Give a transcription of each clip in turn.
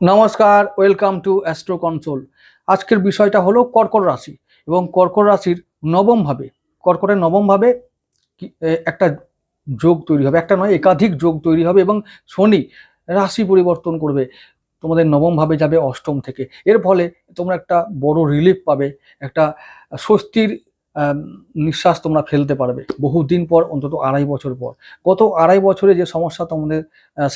নমস্কার, welcome to astro console. আজকের বিষয়টা হলো কর্কট রাশি এবং কর্কট রাশির নবম ভাবে কর্কটের নবম ভাবে একটা যোগ তৈরি হবে, একটা নয়, একাধিক যোগ তৈরি হবে এবং শনি রাশি পরিবর্তন করবে। তোমাদের নবম ভাবে যাবে অষ্টম থেকে। এর ফলে তোমরা একটা বড় রিলিফ পাবে, একটা স্বস্তির নিঃশ্বাস তোমরা ফেলতে পারবে। বহুদিন পর, অন্তত আড়াই বছর পর। গত আড়াই বছরে যে সমস্যা তোমাদের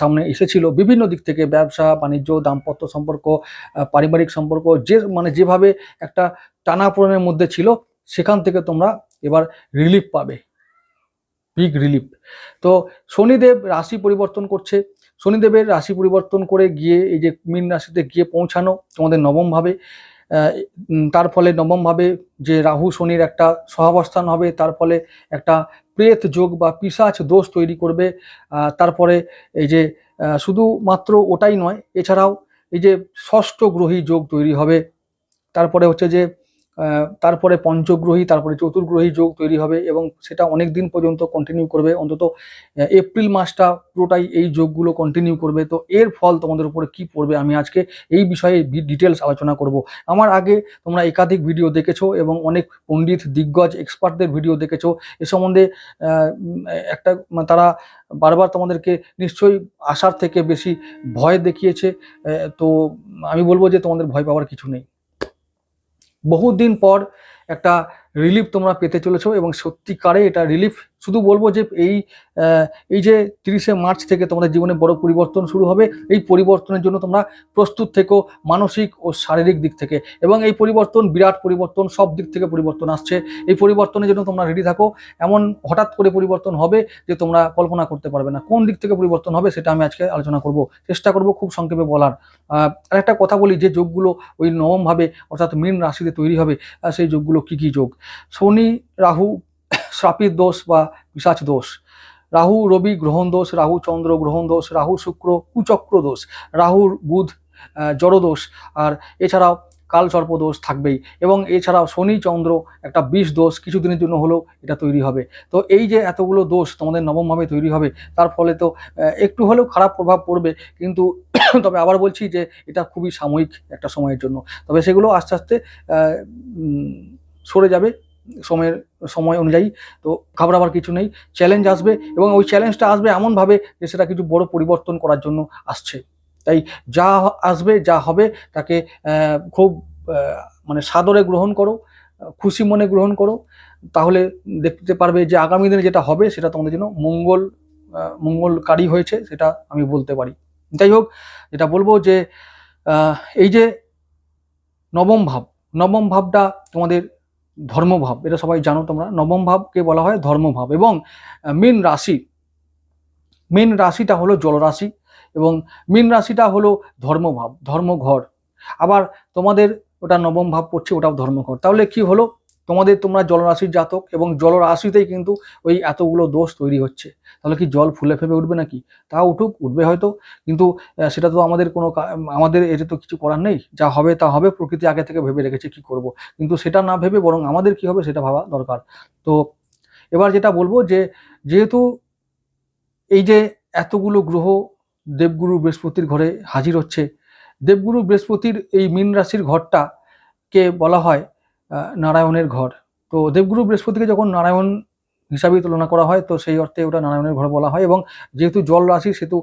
সামনে এসেছিল, বিভিন্ন দিক থেকে ব্যবসা, বাণিজ্য, দাম্পত্য সম্পর্ক পারিবারিক সম্পর্ক, যে মানে যেভাবে একটা টানাপোড়েনের মধ্যে ছিল, সেখান থেকে তোমরা এবার রিলিফ পাবে। বিগ রিলিফ তো শনিদেব রাশি পরিবর্তন করছে। শনিদেবের রাশি পরিবর্তন করে গিয়ে, এই যে মীন রাশিতে গিয়ে পৌঁছানো তোমাদের নবমভাবে তার ফলে নবমভাবে যে রাহু শনির একটা সহাবস্থান হবে, তার ফলে একটা প্রেত যোগ বা পিসাচ দোষ তৈরি করবে। তারপরে এই যে শুধুমাত্র ওটাই নয়, এছাড়াও এই যে ষষ্ঠ গ্রহী যোগ তৈরি হবে। তারপরে হচ্ছে যে তারপরে পঞ্চগ্রহী, তারপরে চতুর্গ্রহী যোগ তৈরি হবে এবং সেটা অনেক দিন পর্যন্ত কন্টিনিউ করবে। অন্তত এপ্রিল মাসটা পুরোটাই এই যোগগুলো কন্টিনিউ করবে। তো এর ফল তোমাদের উপরে কি পড়বে আমি আজকে এই বিষয়ে ডিটেলস আলোচনা করব। আমার আগে তোমরা একাধিক ভিডিও দেখেছ এবং অনেক পণ্ডিত, দিগ্গজ এক্সপার্টদের ভিডিও দেখেছ। এ সম্বন্ধে একটা তারা বারবার তোমাদেরকে নিশ্চয়ই আশার থেকে বেশি ভয় দেখিয়েছে। তো আমি বলব যে তোমাদের ভয় পাওয়ার কিছু নেই। বহুদিন পর একটা রিলিফ তোমরা পেতে চলেছো এবং সত্যিকারে এটা রিলিফ শুধু বলব যে এই এই যে তিরিশে মার্চ থেকে তোমাদের জীবনে বড় পরিবর্তন শুরু হবে, এই পরিবর্তনের জন্য তোমরা প্রস্তুত থেকো মানসিক ও শারীরিক দিক থেকে। এবং এই পরিবর্তন বিরাট পরিবর্তন, সব দিক থেকে পরিবর্তন আসছে। এই পরিবর্তনের জন্য তোমরা রেডি থাকো। এমন হঠাৎ করে পরিবর্তন হবে যে তোমরা কল্পনা করতে পারবে না। কোন দিক থেকে পরিবর্তন হবে সেটা আমি আজকে আলোচনা করব। চেষ্টা করব খুব সংক্ষেপে বলার। আর একটা কথা বলি যে যোগগুলো ওই নবমভাবে অর্থাৎ মীন রাশিতে তৈরি হবে সেই যোগগুলো কি কি যোগ? শনি, রাহু শ্রাপিত দোষ বা পিসাচ দোষ। রাহু, রবি গ্রহণ দোষ, রাহু চন্দ্র গ্রহণ দোষ, রাহু শুক্র কুচক্র দোষ, রাহুর বুধ জড়দোষ আর এছাড়াও কাল সর্প দোষ থাকবেই। এবং এছাড়াও শনি, চন্দ্র একটা বিষ দোষ কিছুদিনের জন্য হলেও এটা তৈরি হবে। তো এই যে এতগুলো দোষ তোমাদের নবমভাবে তৈরি হবে, তার ফলে তো একটু হলেও খারাপ প্রভাব পড়বে, কিন্তু তবে আবার বলছি যে এটা খুবই সাময়িক একটা সময়ের জন্য। তবে সেগুলো আস্তে আস্তে সরে যাবে। সময়ের, সময় অনুযায়ী, তো ঘাবড়াবার কিছু নেই। চ্যালেঞ্জ আসবে এবং ওই চ্যালেঞ্জটা আসবে এমনভাবে যে সেটা কিছু বড় পরিবর্তন করার জন্য আসছে। তাই যা আসবে, যা হবে তাকে খুব মানে সাদরে গ্রহণ করো, খুশি মনে গ্রহণ করো। তাহলে দেখতে পারবে যে আগামী দিনে যেটা হবে সেটা তোমাদের জন্য মঙ্গল মঙ্গলকারী হয়েছে সেটা আমি বলতে পারি। যাই হোক, যেটা বলব যে এই যে নবম ভাব, নবম ভাবটা তোমাদের ধর্মভাব, এটা সবাই জানো তোমরা। নবম ভাবকে বলা হয় ধর্মভাব এবং মেন রাশি। মেন রাশিটা হলো জলরাশি এবং মেন রাশিটা হলো ধর্মভাব, ধর্মঘর। আবার তোমাদের ওটা নবম ভাব পড়ছে, ওটাও ধর্মঘর। তাহলে কি হলো? তোমাদের তোমরা জলরাশির জাতক এবং জলরাশিতেই কিন্তু ওই এতগুলো দোষ তৈরি হচ্ছে। তাহলে কি জল ফুলে ফেপে উঠবে নাকি? তা উঠুক, উঠবে হয়তো। কিন্তু সেটা তো আমাদের কোনো আমাদের এটা তো কিছু করার নেই। যা হবে তা হবে, প্রকৃতি আগে থেকে ভেবে রেখেছে কি করব। কিন্তু সেটা না ভেবে বরং আমাদের কি হবে সেটা ভাবা দরকার। তো, এবার যেটা বলব যে, যেহেতু এই যে এতগুলো গ্রহ দেবগুরু বৃহস্পতির ঘরে হাজির হচ্ছে, দেবগুরু বৃহস্পতির এই মীন রাশির ঘরটাকে বলা হয় নারায়ণের ঘর। তো দেবগুরু বৃহস্পতিকে যখন নারায়ণ হিসাবে তুলনা করা হয়, তো সেই অর্থে ওটা নারায়ণের ঘর বলা হয় এবং যেহেতু জল রাশি, সেহেতু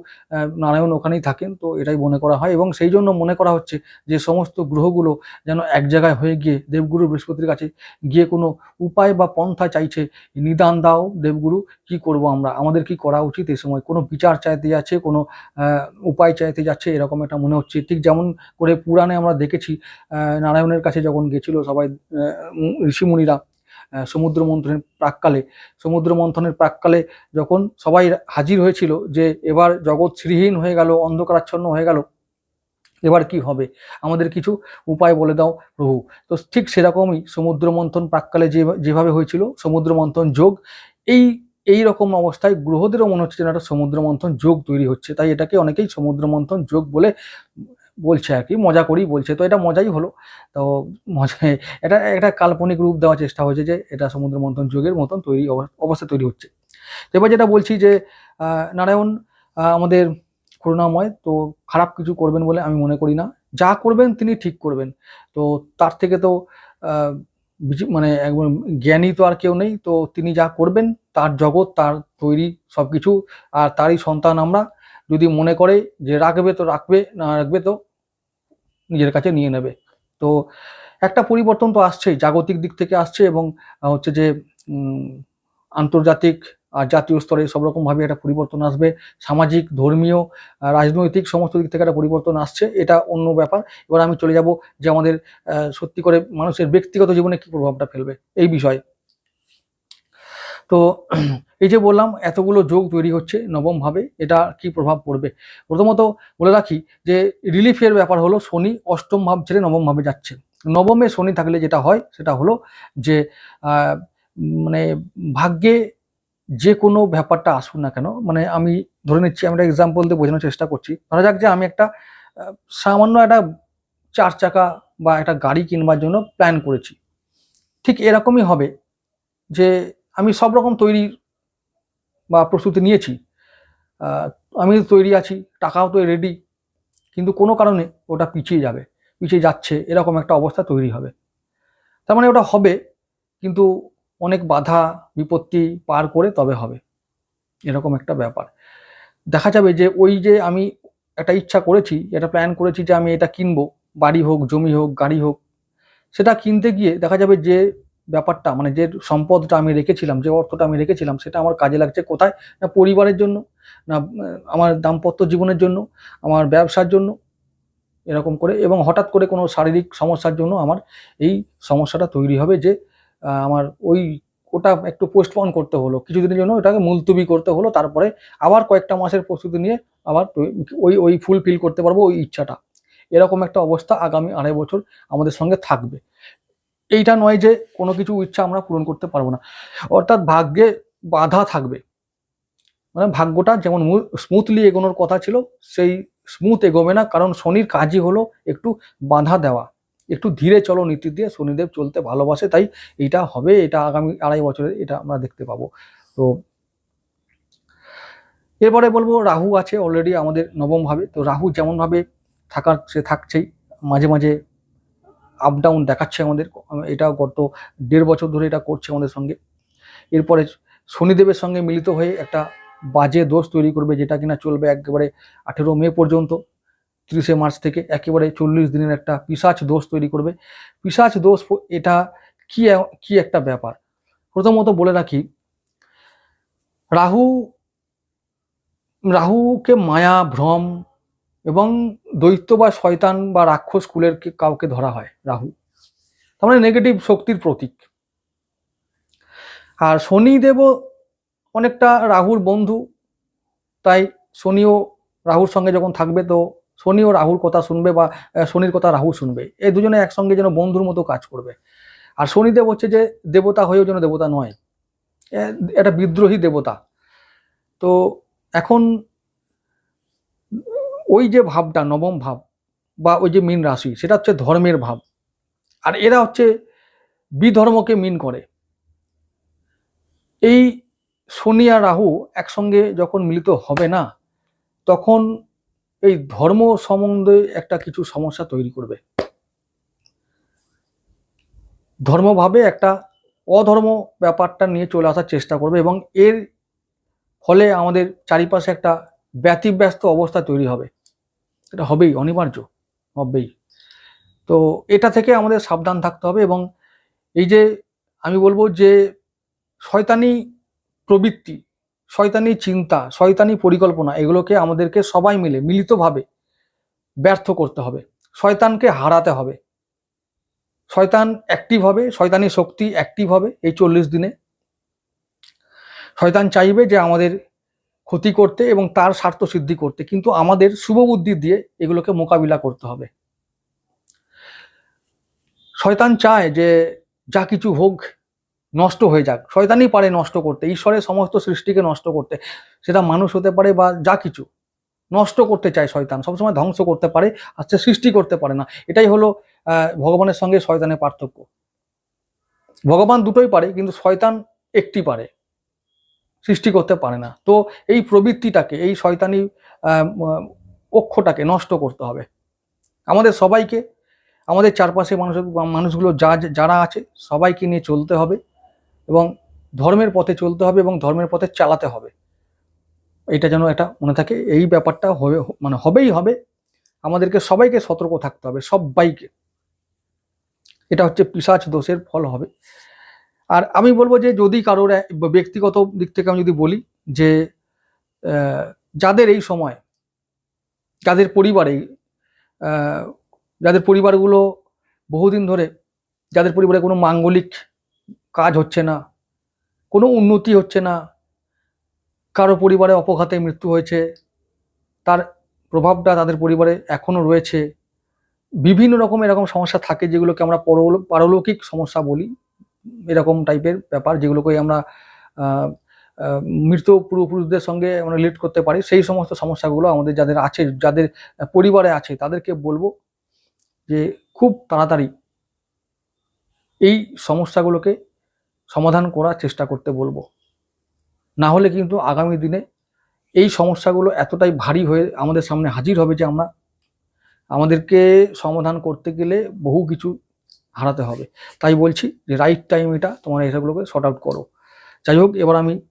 নারায়ণ ওখানেই থাকেন, তো এটাই মনে করা হয় এবং সেই জন্য মনে করা হচ্ছে যে সমস্ত গ্রহগুলো যেন এক জায়গায় হয়ে গিয়ে দেবগুরু বৃহস্পতির কাছে গিয়ে কোনো উপায় বা পন্থা চাইছে, নিদান দাও দেবগুরু, কি করব আমরা? আমাদের কি করা উচিত এই সময়? কোনো বিচার চাইতে যাচ্ছে, কোনো উপায় চাইতে যাচ্ছে, এরকম একটা মনে হচ্ছে। ঠিক যেমন করে পুরাণে আমরা দেখেছি নারায়ণের কাছে যখন গেছিল সবাই ঋষিমুনিরা সমুদ্র মন্থনের প্রাককালে সমুদ্র মন্থনের প্রাককালে যখন সবাই হাজির হয়েছিল যে এবার জগৎ শ্রীহীন হয়ে গেল, অন্ধকারাচ্ছন্ন হয়ে গেল, এবার কি হবে? আমাদের কিছু উপায় বলে দাও প্রভু। তো ঠিক সেরকমই সমুদ্র মন্থন প্রাককালে যে, যেভাবে হয়েছিল সমুদ্র মন্থন যোগ, এই এই রকম অবস্থায় গ্রহদেরও মনে হচ্ছে যেন একটা সমুদ্র মন্থন যোগ তৈরি হচ্ছে। তাই এটাকে অনেকেই সমুদ্র মন্থন যোগ বলে বলছে আর কি, মজা করেই বলছে। তো এটা মজাই হলো। তো মজা, এটা, একটা কাল্পনিক রূপ দেওয়ার চেষ্টা হয়েছে যে এটা সমুদ্র মন্থন যোগের মতন তৈরি অব- অবস্থা তৈরি হচ্ছে। তো এবার যেটা বলছি যে নারায়ণ আমাদের করুণাময়, তো খারাপ কিছু করবেন বলে আমি মনে করি না। যা করবেন তিনি ঠিক করবেন। তো তার থেকে তো মানে একদম জ্ঞানী তো আর কেউ নেই। তো তিনি যা করবেন, তার জগৎ, তার তৈরি সব কিছু আর তারই সন্তান আমরা। যদি মনে করে যে রাখবে তো রাখবে, না রাখবে তো নিজের কাছে নিয়ে নেবে। তো একটা পরিবর্তন তো আসছেই, জাগতিক দিক থেকে আসছে এবং হচ্ছে যে আন্তর্জাতিক আর জাতীয় স্তরে সব রকমভাবে একটা পরিবর্তন আসবে। সামাজিক, ধর্মীয় রাজনৈতিক সমস্ত দিক থেকে একটা পরিবর্তন আসছে, এটা অন্য ব্যাপার। এবার আমি চলে যাব যে আমাদের সত্যি করে মানুষের ব্যক্তিগত জীবনে কি প্রভাবটা ফেলবে, এই বিষয়ে। তো এই যে বললাম, এতগুলো যোগ তৈরি হচ্ছে নবমভাবে, এটা কি প্রভাব পড়বে? প্রথমত বলে রাখি যে রিলিফের ব্যাপার হলো শনি অষ্টম ভাব ছেড়ে নবমভাবে যাচ্ছে। নবমে শনি থাকলে যেটা হয় সেটা হলো যে মানে ভাগ্যে যে কোনো ব্যাপারটা আসুক না কেন মানে আমি ধরে নিচ্ছি, আমি একটা এক্সাম্পল দিয়ে বোঝানোর চেষ্টা করছি। ধরা যাক যে আমি একটা সামান্য একটা চার চাকা বা একটা গাড়ি কিনবার জন্য প্ল্যান করেছি। ঠিক এরকমই হবে যে আমি সব রকম তৈরি বা প্রস্তুতি নিয়েছি। আমি তৈরি আছি, টাকাও তো রেডি কিন্তু কোনো কারণে ওটা পিছিয়ে যাবে, পিছিয়ে যাচ্ছে, এরকম একটা অবস্থা তৈরি হবে। তার মানে ওটা হবে, কিন্তু অনেক বাধা, বিপত্তি পার করে তবে হবে, এরকম একটা ব্যাপার। দেখা যাবে যে ওই যে আমি একটা ইচ্ছা করেছি, একটা প্ল্যান করেছি যে আমি এটা কিনবো, বাড়ি হোক, জমি হোক, গাড়ি হোক, সেটা কিনতে গিয়ে দেখা যাবে যে ব্যাপারটা মানে যে সম্পদটা আমি রেখেছিলাম, যে অর্থটা আমি রেখেছিলাম, সেটা আমার কাজে লাগছে কোথায়? না পরিবারের জন্য, না আমার দাম্পত্য জীবনের জন্য, আমার ব্যবসার জন্য, এরকম করে, এবং হঠাৎ করে কোনো শারীরিক সমস্যার জন্য আমার এই সমস্যাটা তৈরি হবে যে আমার ওই ওটা একটু পোস্টপন করতে হলো। কিছুদিনের জন্য ওটাকে মুলতুবি করতে হলো, তারপরে আবার কয়েকটা মাসের প্রস্তুতি নিয়ে আবার ওই ওই ফুলফিল করতে পারব ওই ইচ্ছাটা। এরকম একটা অবস্থা আগামী আড়াই বছর আমাদের সঙ্গে থাকবে। এইটা নয় যে কোনো কিছু ইচ্ছা আমরা পূরণ করতে পারব না। অর্থাৎ ভাগ্যে বাধা থাকবে। মানে ভাগ্যটা যেমন স্মুথলি এগোনোর কথা ছিল, সেই স্মুথ এগোবে না, কারণ শনির কাজই হলো একটু বাধা দেওয়া। একটু ধীরে চলো নীতি দিয়ে শনিদেব চলতে ভালোবাসে, তাই এটা হবে, এটা আগামী আড়াই বছরে এটা আমরা দেখতে পাবো। তো এরপরে বলব, রাহু আছে অলরেডি আমাদের নবম ভাবে তো রাহু যেমনভাবে থাকার, সে থাকছেই। মাঝে মাঝে আপ ডাউন দেখাচ্ছে আমাদের, এটা গত দেড় বছর ধরে এটা করছে আমাদের সঙ্গে। এরপরে শনিদেবের সঙ্গে মিলিত হয়ে একটা বাজে দোষ তৈরি করবে যেটা কিনা চলবে একেবারে আঠেরো মে পর্যন্ত, তিরিশে মার্চ থেকে একেবারে চল্লিশ দিনের একটা পিসাচ দোষ তৈরি করবে। পিসাচ দোষ এটা কি কি একটা ব্যাপার? প্রথমত বলে রাখি, রাহু, রাহুকে মায়া, ভ্রম এবং দৈত্য বা শয়তান বা রাক্ষস কুলের কাউকে ধরা হয় রাহু তার মানে নেগেটিভ শক্তির প্রতীক। আর শনিদেবও অনেকটা রাহুর বন্ধু, তাই শনিও রাহুর সঙ্গে যখন থাকবে তো শনিও রাহুর কথা শুনবে বা শনির কথা রাহু শুনবে। এই দুজনে একসঙ্গে যেন বন্ধুর মতো কাজ করবে। আর শনিদেব হচ্ছে যে দেবতা হয়েও যেন দেবতা নয়। এটা বিদ্রোহী দেবতা। তো এখন ওই যে ভাবটা, নবম ভাব বা ওই যে মীন রাশি, সেটা হচ্ছে ধর্মের ভাব। আর এরা হচ্ছে বিধর্মকে মিন করে। এই শনি আর রাহু একসঙ্গে যখন মিলিত হবে না, তখন এই ধর্ম সম্বন্ধে একটা কিছু সমস্যা তৈরি করবে। ধর্মভাবে একটা অধর্ম ব্যাপারটা নিয়ে চলে আসার চেষ্টা করবে এবং এর ফলে আমাদের চারিপাশে একটা ব্যতিব্যস্ত অবস্থা তৈরি হবে। এটা হবেই, অনিবার্য, হবেই। তো এটা থেকে আমাদের সাবধান থাকতে হবে এবং এই যে আমি বলব যে শয়তানি প্রবৃত্তি, শয়তানি চিন্তা, শয়তানি পরিকল্পনা, এগুলোকে আমাদেরকে সবাই মিলে মিলিতভাবে ব্যর্থ করতে হবে। শয়তানকে হারাতে হবে। শয়তান অ্যাক্টিভ হবে, শয়তানি শক্তি অ্যাক্টিভ হবে এই চল্লিশ দিনে। শয়তান চাইবে যে আমাদের ক্ষতি করতে এবং তার স্বার্থ সিদ্ধি করতে। কিন্তু আমাদের শুভ বুদ্ধি দিয়ে এগুলোকে মোকাবিলা করতে হবে। শয়তান চায় যে যা কিছু হোক নষ্ট হয়ে যাক। শয়তানই পারে নষ্ট করতে, ঈশ্বরের সমস্ত সৃষ্টিকে নষ্ট করতে। সেটা মানুষ হতে পারে বা যা কিছু। নষ্ট করতে চায় শয়তান, সবসময় ধ্বংস করতে পারে, আর সে সৃষ্টি করতে পারে না। এটাই হলো ভগবানের সঙ্গে শয়তানের পার্থক্য। ভগবান দুটোই পারে, কিন্তু শয়তান একটি পারে। সৃষ্টি করতে পারে না। তো এই প্রবৃত্তিটাকে, এই শয়তানি অক্ষটাকে নষ্ট করতে হবে। আমাদের সবাইকে, আমাদের চারপাশে মানুষ, মানুষগুলো যা, যারা আছে, সবাইকে নিয়ে চলতে হবে এবং ধর্মের পথে চলতে হবে এবং ধর্মের পথে চালাতে হবে। এটা যেন এটা মনে থাকে, এই ব্যাপারটা হবে মানে হবেই হবে। আমাদেরকে সবাইকে সতর্ক থাকতে হবে, সবাইকে। এটা হচ্ছে পিসাচ দোষের ফল হবে। আর আমি বলব যে যদি কারোর ব্যক্তিগত দিক থেকে আমি যদি বলি যে যাদের এই সময়, যাদের পরিবারে যাদের পরিবারগুলো বহুদিন ধরে, যাদের পরিবারে কোনো মাঙ্গলিক কাজ হচ্ছে না, কোনো উন্নতি হচ্ছে না, কারও পরিবারে অপঘাতে মৃত্যু হয়েছে, তার প্রভাবটা তাদের পরিবারে এখনও রয়েছে, বিভিন্ন রকম এরকম সমস্যা থাকে যেগুলোকে আমরা পরলো- পারলৌকিক সমস্যা বলি এরকম টাইপের ব্যাপার যেগুলোকে আমরা মৃত পূর্বপুরুষদের সঙ্গে আমরা রিলেট করতে পারি। সেই সমস্ত সমস্যাগুলো আমাদের যাদের আছে, যাদের পরিবারে আছে, তাদেরকে বলব যে খুব তাড়াতাড়ি এই সমস্যাগুলোকে সমাধান করার চেষ্টা করতে বলব। না হলে কিন্তু আগামী দিনে এই সমস্যাগুলো এতটাই ভারী হয়ে আমাদের সামনে হাজির হবে যে আমরা, আমাদেরকে সমাধান করতে গেলে বহু কিছু হারাতে হবে। তাই বলছি যে রাইট টাইম এটা তোমার এসবগুলোকে শর্ট আউট করো। যাই হোক, এবার আমি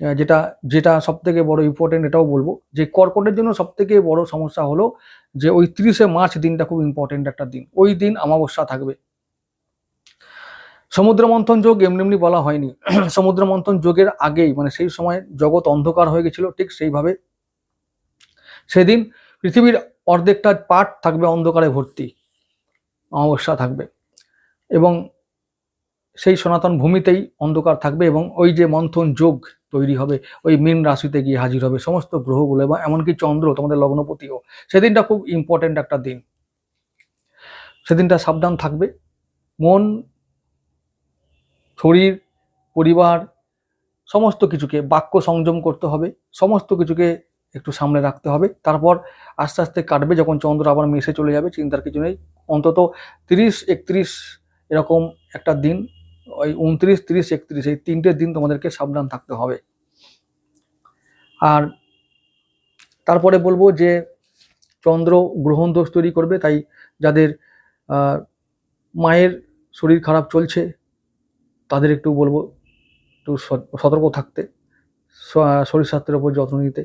যেটা যেটা সব থেকে বড় ইম্পর্টেন্ট এটাও বলব যে কর্কটের জন্য সব থেকে বড় সমস্যা হলো যে ওই তিরিশে মার্চ দিনটা খুব ইম্পর্টেন্ট একটা দিন। ওই দিন অমাবস্যা থাকবে। সমুদ্র মন্থন যোগ এমনি এমনি বলা হয়নি। সমুদ্র মন্থন যোগের আগেই মানে সেই সময় জগৎ অন্ধকার হয়ে গেছিল, ঠিক সেইভাবে সেদিন পৃথিবীর অর্ধেকটা পার্ট থাকবে অন্ধকারে ভর্তি। অমাবস্যা থাকবে। এবং সেই সনাতন ভূমিতেই অন্ধকার থাকবে এবং ওই যে মন্থন যোগ তৈরি হবে, ওই মীন রাশিতে গিয়ে হাজির হবে, সমস্ত গ্রহগুলো এবং এমনকি চন্দ্র, তোমাদের লগ্নপতিও। সেদিনটা খুব ইম্পর্টেন্ট একটা দিন। সেদিনটা সাবধান থাকবে। মন, শরীর, পরিবার, সমস্ত কিছুকে বাক্য সংযম করতে হবে, সমস্ত কিছুকে একটু সামনে রাখতে হবে। তারপর আস্তে আস্তে কাটবে, যখন চন্দ্র আবার মেসে চলে যাবে, চিন্তার কিছু নেই। অন্তত তিরিশ, একত্রিশ এরকম একটা দিন, ওই উনত্রিশ, তিরিশ, একত্রিশ, এই তিনটে দিন তোমাদেরকে সাবধান থাকতে হবে। আর তারপরে বলব যে চন্দ্র গ্রহণ দোষ তৈরি করবে, তাই যাদের মায়ের শরীর খারাপ চলছে, তাদের একটু বলব একটু সতর্ক থাকতে শরীর স্বাস্থ্যের ওপর যত্ন নিতে।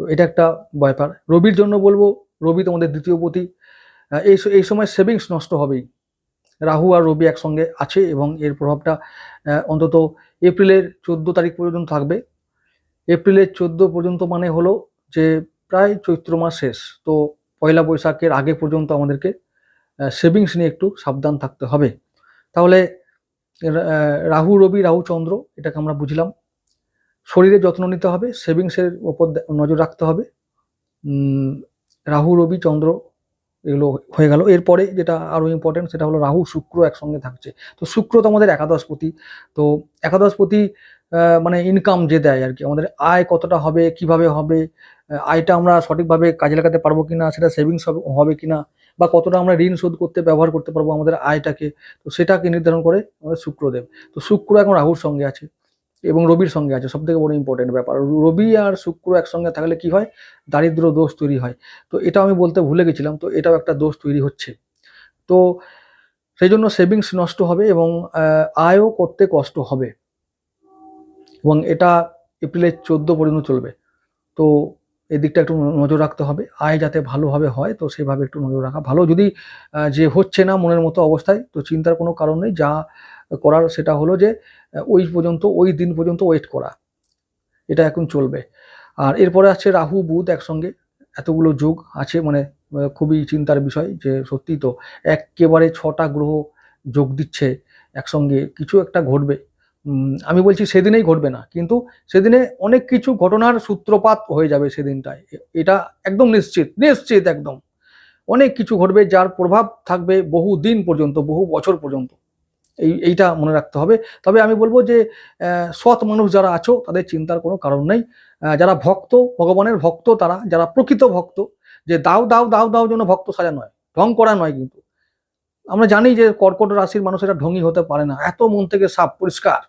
তো এটা একটা ব্যাপার। রবির জন্য বলব, রবি তোমাদের দ্বিতীয় পতি এই এই সময় সেভিংস নষ্ট হবেই। রাহু আর রবি একসঙ্গে আছে এবং এর প্রভাবটা অন্তত এপ্রিলের চোদ্দ তারিখ পর্যন্ত থাকবে। এপ্রিলের চোদ্দ পর্যন্ত মানে হলো যে প্রায় চৈত্র মাস শেষ। তো পয়লা বৈশাখের আগে পর্যন্ত আমাদেরকে সেভিংস নিয়ে একটু সাবধান থাকতে হবে। তাহলে রাহু, রবি, রাহু, চন্দ্র, এটাকে আমরা বুঝলাম। শরীরে যত্ন নিতে হবে সেভিংসের ওপর নজর রাখতে হবে। রাহু, রবি, চন্দ্র এগুলো হয়ে গেল। এরপরে যেটা আরও ইম্পর্টেন্ট সেটা হলো রাহু, শুক্র একসঙ্গে থাকছে। তো শুক্র তো আমাদের একাদশপতি। তো একাদশপতি মানে ইনকাম যে দেয় আর কি, আমাদের আয় কতটা হবে, কীভাবে হবে আয়টা আমরা সঠিকভাবে কাজে লাগাতে পারব কি না সেটা সেভিংস হবে কি না বা কতটা আমরা ঋণ শোধ করতে, ব্যবহার করতে পারব আমাদের আয়টাকে, তো সেটাকে নির্ধারণ করে আমাদের শুক্রদেব। তো শুক্র এখন রাহুর সঙ্গে আছে। এবং রবির সঙ্গে আছে সব থেকে বড় ইম্পর্টেন্ট ব্যাপার। রবি আর শুক্র একসঙ্গে থাকলে কি হয়? দারিদ্র দোষ তৈরি হয়। তো এটা আমি বলতে ভুলে গেছিলাম, তো এটাও একটা দোষ তৈরি হচ্ছে। তো সেই জন্য সেভিংস নষ্ট হবে এবং আয়ও করতে কষ্ট হবে। এবং এটা এপ্রিলের চোদ্দ পর্যন্ত চলবে। তো এদিকটা একটু নজর রাখতে হবে। আয় যাতে ভালোভাবে হয়, তো সেভাবে একটু নজর রাখা ভালো। যদি যে হচ্ছে না মনের মতো অবস্থায়, তো চিন্তার কোনো কারণ নেই। যা করার সেটা হলো যে ওই পর্যন্ত, ওই দিন পর্যন্ত ওয়েট করা। এটা এখন চলবে। আর এরপরে আছে রাহু, বুধ একসঙ্গে। এতগুলো যোগ আছে মানে খুবই চিন্তার বিষয় যে সত্যি তো একেবারে ছটা গ্রহ যোগ দিচ্ছে একসঙ্গে। কিছু একটা ঘটবে। আমি বলছি সেদিনেই ঘটবে না, কিন্তু সেদিনে অনেক কিছু ঘটনার সূত্রপাত হয়ে যাবে সেদিনটায়। এটা একদম নিশ্চিত নিশ্চিত একদম। অনেক কিছু ঘটবে যার প্রভাব থাকবে বহু দিন পর্যন্ত, বহু বছর পর্যন্ত। এই, এইটা মনে রাখতে হবে। তবে আমি বলব যে সৎ মানুষ যারা আছো, তাদের চিন্তার কোনো কারণ নেই। যারা ভক্ত, ভগবানের ভক্ত তারা, যারা প্রকৃত ভক্ত, যে দাও দাও দাও দাও জন্য ভক্ত সাজা নয়, ঢং করা নয় কিন্তু। আমরা জানি যে কর্কট রাশির মানুষ এটা ঢঙ্গি হতে পারে না, এত মন থেকে সাপ পরিষ্কার।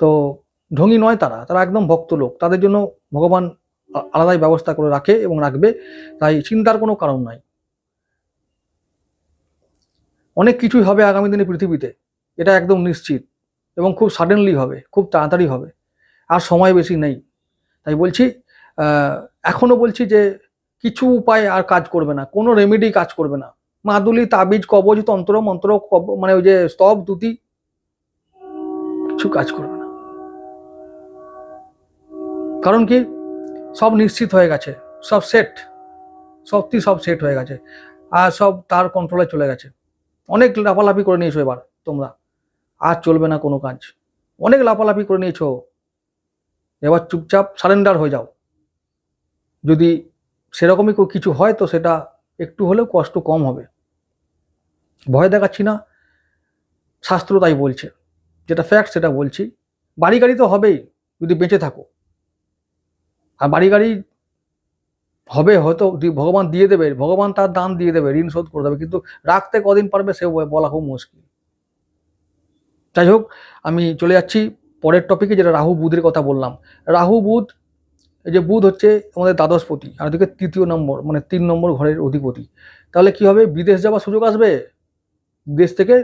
তো ঢঙ্গি নয় তারা তারা একদম ভক্ত লোক, তাদের জন্য ভগবান আলাদাই ব্যবস্থা করে রাখে এবং রাখবে, তাই চিন্তার কোনো কারণ নাই। অনেক কিছুই হবে আগামী দিনে পৃথিবীতে। এটা একদম নিশ্চিত এবং খুব সাডেনলি হবে খুব তাড়াতাড়ি হবে। আর সময় বেশি নেই। তাই বলছি আহ, এখনও বলছি যে কিছু উপায় আর কাজ করবে না কোনো রেমেডি কাজ করবে না। মাদুলি তাবিজ কবজ তন্ত্র মন্ত্র মানে ওই যে স্তব দুতি কিছু কাজ করবে না। কারণ কি? সব নিশ্চিত হয়ে গেছে সব সেট সত্যি সব সেট হয়ে গেছে। আর সব তার কন্ট্রোলে চলে গেছে। অনেক লাফালাফি করে নিয়েছো এবার তোমরা। আর চলবে না কোনো কাজ। অনেক লাফালাফি করে নিয়েছো। এবার চুপচাপ সারেন্ডার হয়ে যাও। যদি সেরকমই কিছু হয় তো সেটা একটু হলেও কষ্ট কম হবে। ভয় দেখাচ্ছি না। শাস্ত্র তাই বলছে। যেটা ফ্যাক্ট সেটা বলছি। বাড়ি গাড়ি তো হবেই। যদি বেঁচে থাকো। আর বাড়ি গাড়ি হবে, হয়তো ভগবান দিয়ে দেবে, ভগবান তার দান দিয়ে দেবে, ঋণ শোধ করে দেবে, কিন্তু রাখতে কদিন পারবে সে বলা খুব মুশকিল। যাই হোক, আমি চলে যাচ্ছি পরের টপিকে যেটা রাহু বুধের কথা বললাম। রাহু বুধ, এই যে বুধ হচ্ছে আমাদের দ্বাদশপতি, আর ওদিকে তৃতীয় নম্বর মানে তিন নম্বর ঘরের অধিপতি। তাহলে কি হবে? বিদেশ যাওয়ার সুযোগ আসবে? বিদেশ থেকে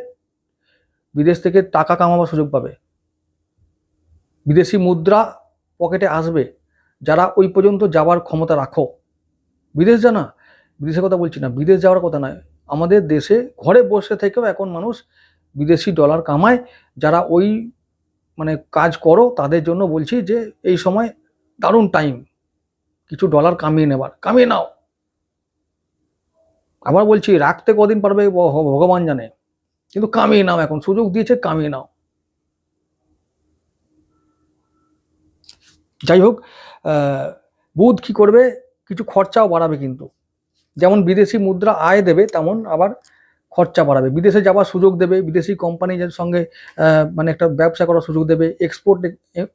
বিদেশ থেকে টাকা কামাবার সুযোগ পাবে। বিদেশি মুদ্রা পকেটে আসবে। যারা ওই পর্যন্ত যাওয়ার ক্ষমতা রাখো। বিদেশ জানা বিদেশের কথা বলছি না, বিদেশ যাওয়ার কথা নয়। আমাদের দেশে ঘরে বসে থেকেও এখন মানুষ বিদেশি ডলার কামায়। যারা ওই মানে কাজ করো, তাদের জন্য বলছি যে এই সময় দারুণ টাইম কিছু ডলার কামিয়ে নেবার, কামিয়ে নাও। আবার বলছি, রাখতে কদিন পারবে ভগবান জানে। কিন্তু কামিয়ে নাও এখন, সুযোগ দিয়েছে, কামিয়ে নাও। যাই হোক বুধ কি করবে? কিছু খরচাও বাড়াবে কিন্তু। যেমন বিদেশি মুদ্রা আয় দেবে, তেমন আবার খরচা বাড়াবে। বিদেশে যাওয়ার সুযোগ দেবে, বিদেশি কোম্পানির সঙ্গে মানে একটা ব্যবসা করার সুযোগ দেবে। এক্সপোর্ট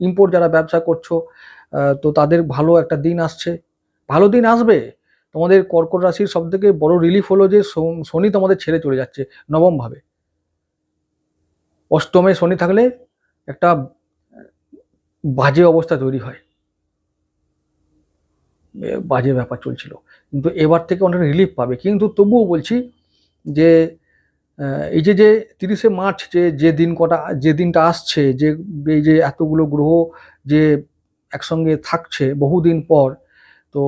ইম্পোর্ট যারা ব্যবসা করছ তো তাদের ভালো একটা দিন আসছে। ভালো দিন আসবে। তোমাদের কর্কট রাশির সব থেকে বড় রিলিফ হলো যে শনি তোমাদের ছেড়ে চলে যাচ্ছে নবমভাবে। অষ্টমে শনি থাকলে একটা বাজে অবস্থা তৈরি হয়। বাজে ব্যাপার চলছিল। কিন্তু এবার থেকে অনেক রিলিফ পাবে। কিন্তু তবুও বলছি যে এই যে যে তিরিশে মার্চ যে যে দিন কটা, যে দিনটা আসছে, যে, এই যে এতগুলো গ্রহ যে একসঙ্গে থাকছে বহুদিন পর, তো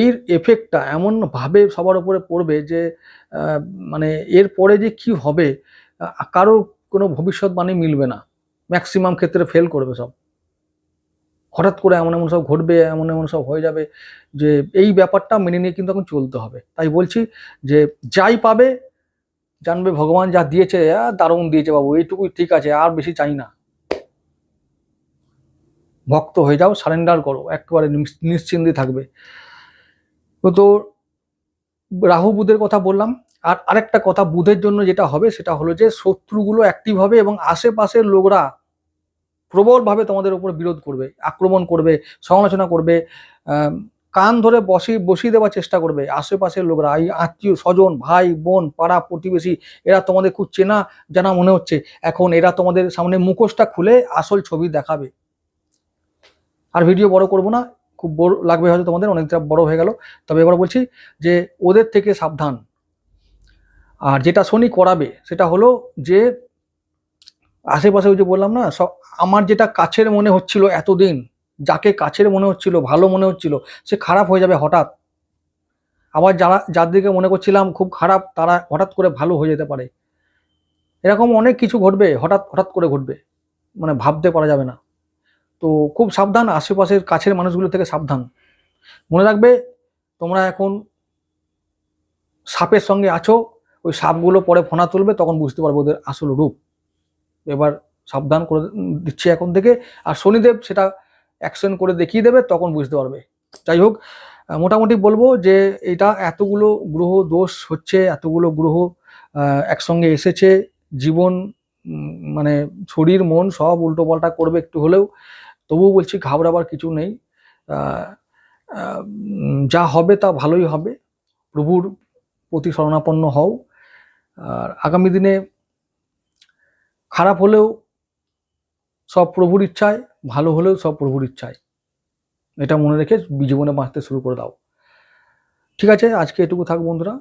এর এফেক্টটা এমনভাবে সবার উপরে পড়বে যে মানে এর পরে যে কি হবে কারোর কোনো ভবিষ্যৎবাণী মিলবে না। ম্যাক্সিমাম ক্ষেত্রে ফেল করবে সব। হঠাৎ করে এমন এমন সব ঘটবে, এমন এমন সব হয়ে যাবে যে এই ব্যাপারটা মেনে নিয়ে কিন্তু এখন চলতে হবে। তাই বলছি যে যাই পাবে, জানবে ভগবান যা দিয়েছে দারুণ দিয়েছে বাবু, এইটুকুই ঠিক আছে, আর বেশি চাই না। ভক্ত হয়ে যাও, সারেন্ডার করো, একেবারে নিশ্চিন্তে থাকবে। তো রাহু বুধের কথা বললাম, আর আরেকটা কথা বুধের জন্য যেটা হবে সেটা হলো যে শত্রুগুলো অ্যাক্টিভ হবে এবং আশেপাশের লোকরা প্রবলভাবে তোমাদের উপর বিরোধ করবে, আক্রমণ করবে, সমালোচনা করবে কান ধরে বসি, বসিয়ে দেওয়ার চেষ্টা করবে। আশেপাশের লোকরা, এই আত্মীয় স্বজন, ভাই, বোন, পাড়া প্রতিবেশী, এরা তোমাদের খুব চেনা জানা মনে হচ্ছে। এখন এরা তোমাদের সামনে মুখোশটা খুলে আসল ছবি দেখাবে। আর ভিডিও বড় করব না, খুব বড় লাগবে হয়তো তোমাদের, অনেকটা বড় হয়ে গেল। তবে এবার বলছি যে ওদের থেকে সাবধান। আর যেটা শনি করাবে, সেটা হলো যে আশেপাশে ওই যে বললাম না, সব আমার যেটা কাছের মনে হচ্ছিল এতদিন, যাকে কাছের মনে হচ্ছিল, ভালো মনে হচ্ছিল, সে খারাপ হয়ে যাবে হঠাৎ। আবার যারা, যাদেরকে মনে করছিলাম খুব খারাপ, তারা হঠাৎ করে ভালো হয়ে যেতে পারে। এরকম অনেক কিছু ঘটবে, হঠাৎ হঠাৎ করে ঘটবে। মানে ভাবতে পারা যাবে না। তো খুব সাবধান, আশেপাশের কাছের মানুষগুলো থেকে সাবধান। মনে রাখবে, তোমরা এখন সাপের সঙ্গে আছো, ওই সাপগুলো পরে ফোনা তুলবে, তখন বুঝতে পারবে ওদের আসল রূপ। এবার সাবধান করে দিচ্ছি এখন থেকে। আর শনিদেব সেটা অ্যাকশন করে দেখিয়ে দেবে, তখন বুঝতে পারবে। যাই হোক মোটামুটি বলব যে এটা এতগুলো গ্রহ দোষ হচ্ছে, এতগুলো গ্রহ একসঙ্গে এসেছে, জীবন মানে শরীর, মন সব উল্টো পাল্টা করবে একটু হলেও। তবুও বলছি ঘাবড়াবার কিছু নেই। যা হবে তা ভালোই হবে। প্রভুর প্রতি শরণাপন্ন হও। আর আগামী দিনে খারাপ হলেও সব প্রভুর ইচ্ছায়, ভালো হলেও সব প্রভুর ইচ্ছায়। এটা মনে রেখে জীবনে বাঁচতে শুরু করে দাও। ঠিক আছে, আজকে এটুকু থাক বন্ধুরা।